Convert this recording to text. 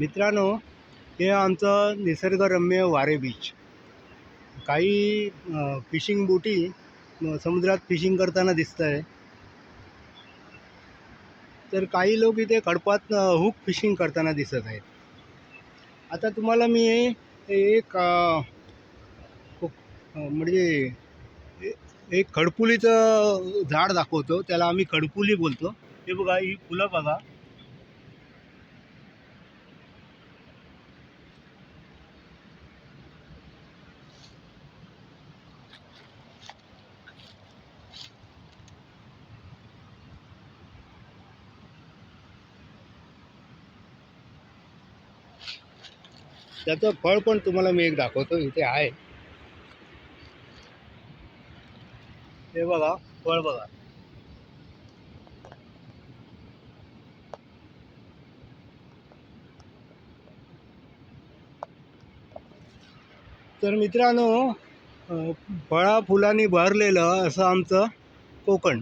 मित्रांनो हे आमचं निसर्गरम्य वारे बीच काही फिशिंग बोटी समुद्रात फिशिंग करताना दिसत आहे तर काही लोक इथे खडपात हुक फिशिंग करताना दिसत आहेत. आता तुम्हाला मी एक म्हणजे एक खडपुलीचं झाड दाखवतो. त्याला आम्ही खडपुली बोलतो. हे बघा ही फुलं बघा. त्याचं फळ पण तुम्हाला मी एक दाखवतो इथे आहे. हे बघा फळ बघा. तर मित्रांनो फळा फुलांनी भरलेलं असं आमचं कोकण.